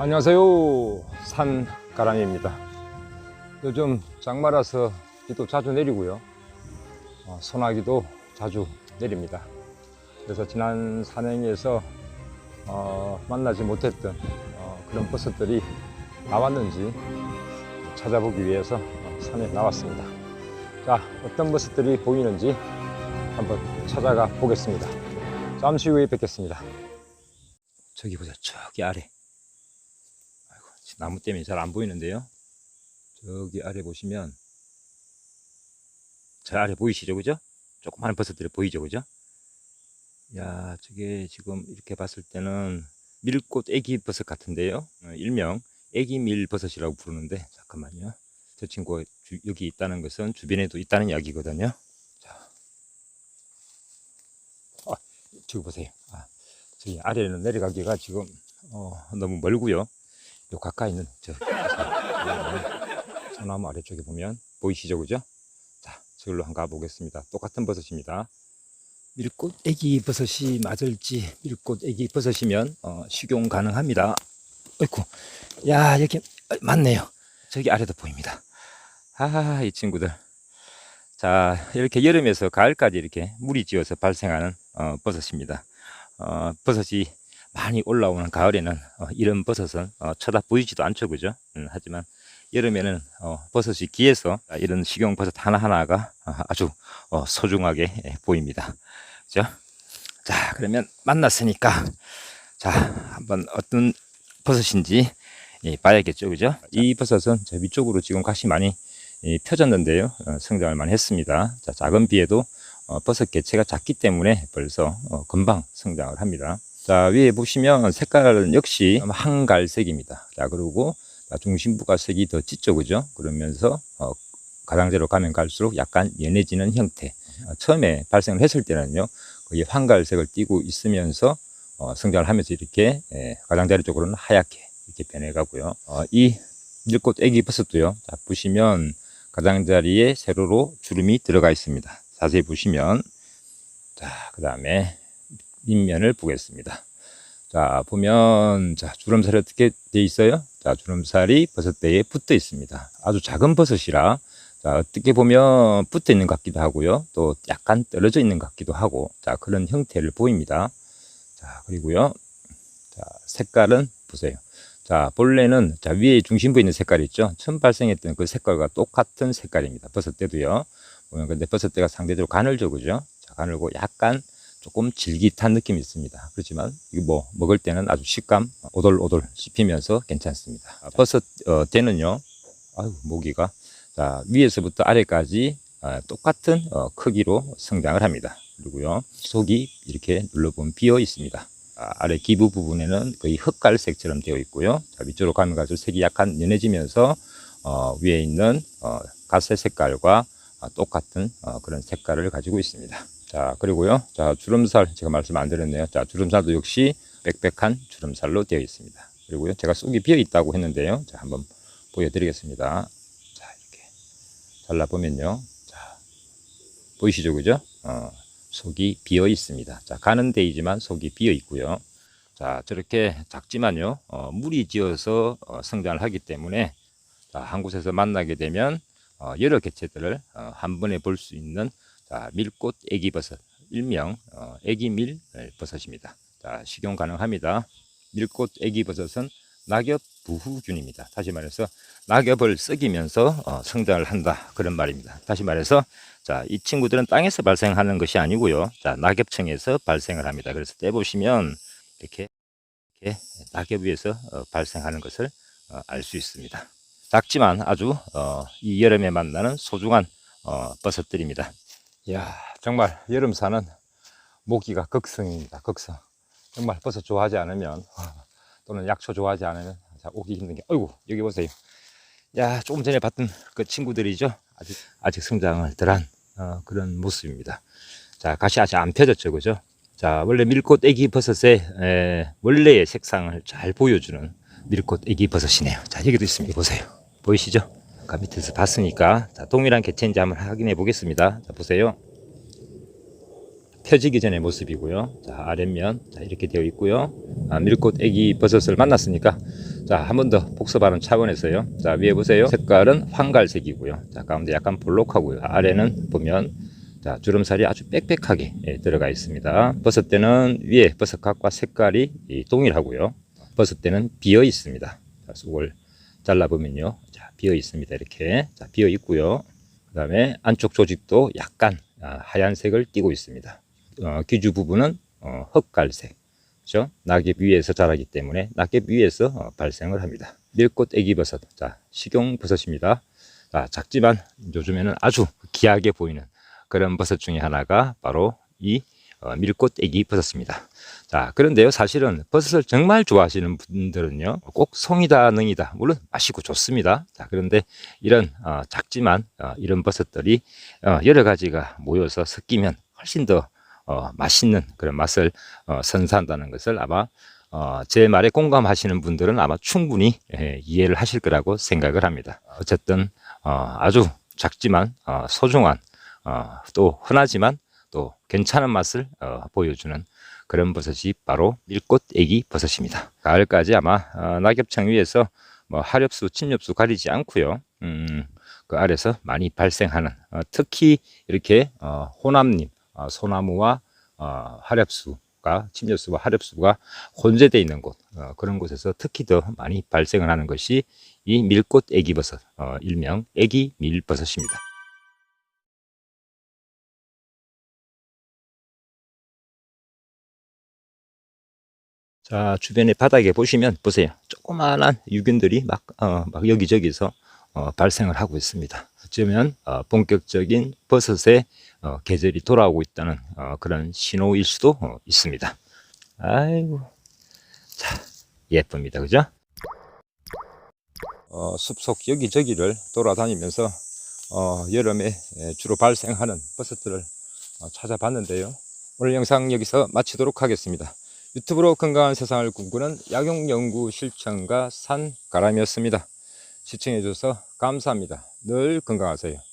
안녕하세요. 산가람입니다. 요즘 장마라서 비도 자주 내리고요. 어, 소나기도 자주 내립니다. 그래서 지난 산행에서 어, 만나지 못했던 어, 그런 버섯들이 나왔는지 찾아보기 위해서 어, 산에 나왔습니다. 자, 어떤 버섯들이 보이는지 한번 찾아가 보겠습니다. 잠시 후에 뵙겠습니다. 저기 보세요. 저기 아래. 나무 때문에 잘 안 보이는데요. 저기 아래 보시면 저 아래 보이시죠, 그죠? 조그마한 버섯들이 보이죠, 그죠? 야, 저게 지금 이렇게 봤을 때는 밀꽃 애기 버섯 같은데요. 어, 일명 애기 밀 버섯이라고 부르는데 잠깐만요. 저 친구가 주- 여기 있다는 것은 주변에도 있다는 이야기거든요. 자, 아, 저기 보세요. 아, 저기 아래는 내려가기가 지금 어, 너무 멀고요. 요 가까이 있는 저 소나무 아래쪽에 보면 보이시죠, 그죠? 자, 저기로 한번 가보겠습니다. 똑같은 버섯입니다. 밀꽃 애기 버섯이 맞을지 밀꽃 애기 버섯이면 어, 식용 가능합니다. 어이쿠, 야 어, 맞네요. 저기 아래도 보입니다. 아, 이 친구들. 자, 이렇게 여름에서 가을까지 이렇게 물이 지어서 발생하는 어, 버섯입니다. 어, 버섯이 많이 올라오는 가을에는 어, 이런 버섯은 어, 쳐다 보이지도 않죠, 그죠? 음, 하지만 여름에는 어, 버섯이 기해서 이런 식용 버섯 하나하나가 아, 아주 어, 소중하게 예, 보입니다. 그죠? 자, 그러면 만났으니까 자, 한번 어떤 버섯인지 예, 봐야겠죠, 그죠? 이 버섯은 저 위쪽으로 지금 가시 많이 예, 펴졌는데요, 어, 성장을 많이 했습니다. 자, 작은 비에도 어, 버섯 개체가 작기 때문에 벌써 어, 금방 성장을 합니다. 자, 위에 보시면 색깔은 역시 한갈색입니다. 자, 그리고 중심부가 색이 더 짙죠, 그죠? 그러면서 어, 가장자로 가면 갈수록 약간 연해지는 형태. 어, 처음에 발생을 했을 때는요, 거의 황갈색을 띠고 있으면서 어, 성장을 하면서 이렇게 예, 가장자리 쪽으로는 하얗게 이렇게 변해가고요. 어, 이 밀꽃 애기 버섯도요. 자, 보시면 가장자리에 세로로 주름이 들어가 있습니다. 자세히 보시면 자, 그 다음에 밑면을 보겠습니다. 자, 보면 자, 주름살이 어떻게 돼 있어요? 자, 주름살이 버섯대에 붙어 있습니다. 아주 작은 버섯이라 자, 어떻게 보면 붙어 있는 것 같기도 하고요. 또 약간 떨어져 있는 것 같기도 하고 자, 그런 형태를 보입니다. 자, 그리고요. 자, 색깔은 보세요. 자, 본래는 자, 위에 중심부에 있는 색깔 있죠? 처음 발생했던 그 색깔과 똑같은 색깔입니다. 버섯대도요. 보면 근데 버섯대가 상대적으로 가늘죠, 그죠? 자, 가늘고 약간 조금 질깃한 느낌이 있습니다. 그렇지만 이거 뭐 먹을 때는 아주 식감 오돌오돌 씹히면서 괜찮습니다. 아, 버섯 어, 대는요. 아유 모기가 자 위에서부터 아래까지 아, 똑같은 어, 크기로 성장을 합니다. 그리고요 속이 이렇게 눌러보면 비어 있습니다. 아, 아래 기부 부분에는 거의 흑갈색처럼 되어 있고요. 자, 위쪽으로 가면 갈수록 색이 약간 연해지면서 어, 위에 있는 어, 가세 색깔과 아, 똑같은 어, 그런 색깔을 가지고 있습니다. 자, 그리고요. 자, 주름살 제가 말씀 안 드렸네요. 자, 주름살도 역시 빽빽한 주름살로 되어 있습니다. 그리고요. 제가 쑥이 비어 있다고 했는데요. 자, 한번 보여드리겠습니다. 자, 이렇게 잘라보면요. 자, 보이시죠? 그죠? 어, 속이 비어 있습니다. 자, 가는 데이지만 속이 비어 있고요. 자, 저렇게 작지만요. 어, 물이 지어서 어, 성장을 하기 때문에 자, 한 곳에서 만나게 되면 어, 여러 개체들을 어, 한 번에 볼 수 있는 자, 밀꽃 애기버섯, 일명 어, 애기밀 버섯입니다. 자, 식용 가능합니다. 밀꽃 애기버섯은 낙엽 부후균입니다. 다시 말해서 낙엽을 썩이면서 어, 성장을 한다 그런 말입니다. 다시 말해서 자, 이 친구들은 땅에서 발생하는 것이 아니고요. 자, 낙엽층에서 발생을 합니다. 그래서 떼 보시면 이렇게, 이렇게 낙엽 위에서 어, 발생하는 것을 어, 알수 있습니다. 작지만 아주 어, 이 여름에 만나는 소중한 어, 버섯들입니다. 이야, 정말 여름 사는 모기가 극성입니다. 극성. 정말 버섯 좋아하지 않으면 또는 약초 좋아하지 않으면 자, 오기 힘든 게. 어이구, 여기 보세요. 야, 조금 전에 봤던 그 친구들이죠. 아직 아직 성장을 덜한 어, 그런 모습입니다. 자, 가시 아직 안 펴졌죠, 그죠? 자, 원래 밀꽃 애기 버섯의 에, 원래의 색상을 잘 보여주는 밀꽃 애기 버섯이네요. 자, 여기도 있습니다. 보세요. 보이시죠? 아까 밑에서 봤으니까 자, 동일한 개체인지 한번 확인해 보겠습니다. 자, 보세요. 펴지기 전의 모습이고요. 자, 아랫면 자, 이렇게 되어 있고요. 아, 밀꽃 애기 버섯을 만났으니까 자, 한 번 더 복습하는 차원에서요. 자, 위에 보세요. 색깔은 황갈색이고요. 자, 가운데 약간 볼록하고요. 아래는 보면 자, 주름살이 아주 빽빽하게 예, 들어가 있습니다. 버섯 때는 위에 버섯각과 색깔이 이, 동일하고요. 버섯 때는 비어 있습니다. 자, 속을 잘라보면요. 자, 비어 있습니다. 이렇게. 자, 비어 있고요. 그 다음에 안쪽 조직도 약간 아, 하얀색을 띠고 있습니다. 어, 기주 부분은 어, 흑갈색. 그죠? 낙엽 위에서 자라기 때문에 낙엽 위에서 어, 발생을 합니다. 밀꽃 애기버섯. 자, 식용버섯입니다. 자, 작지만 요즘에는 아주 귀하게 보이는 그런 버섯 중에 하나가 바로 이 어, 밀꽃 애기 버섯입니다. 자, 그런데요, 사실은 버섯을 정말 좋아하시는 분들은요, 꼭 송이다, 능이다. 물론 맛있고 좋습니다. 자, 그런데 이런 어, 작지만 어, 이런 버섯들이 어, 여러 가지가 모여서 섞이면 훨씬 더 어, 맛있는 그런 맛을 어, 선사한다는 것을 아마 어, 제 말에 공감하시는 분들은 아마 충분히 예, 이해를 하실 거라고 생각을 합니다. 어쨌든 어, 아주 작지만 어, 소중한 어, 또 흔하지만 또 괜찮은 맛을 어, 보여주는 그런 버섯이 바로 밀꽃 애기 버섯입니다. 가을까지 아마 어, 낙엽창 위에서 뭐 하렵수, 침엽수 가리지 않고요. 음, 그 아래서 많이 발생하는 어, 특히 이렇게 어, 호남잎, 어, 소나무와 어, 하렵수가 침엽수와 하렵수가 혼재되어 있는 곳 어, 그런 곳에서 특히 더 많이 발생을 하는 것이 이 밀꽃 애기버섯, 어, 일명 애기 밀버섯입니다. 자, 주변의 바닥에 보시면 보세요. 조그마한 유균들이 막, 어, 막 여기저기서 어, 발생을 하고 있습니다. 어쩌면 어, 본격적인 버섯의 어, 계절이 돌아오고 있다는 어, 그런 신호일 수도 어, 있습니다. 아이고, 자, 예쁩니다. 그죠? 어, 숲속 여기저기를 돌아다니면서 어, 여름에 에, 주로 발생하는 버섯들을 어, 찾아봤는데요. 오늘 영상 여기서 마치도록 하겠습니다. 유튜브로 건강한 세상을 꿈꾸는 약용연구 실천가 산가람이었습니다. 시청해주셔서 감사합니다. 늘 건강하세요.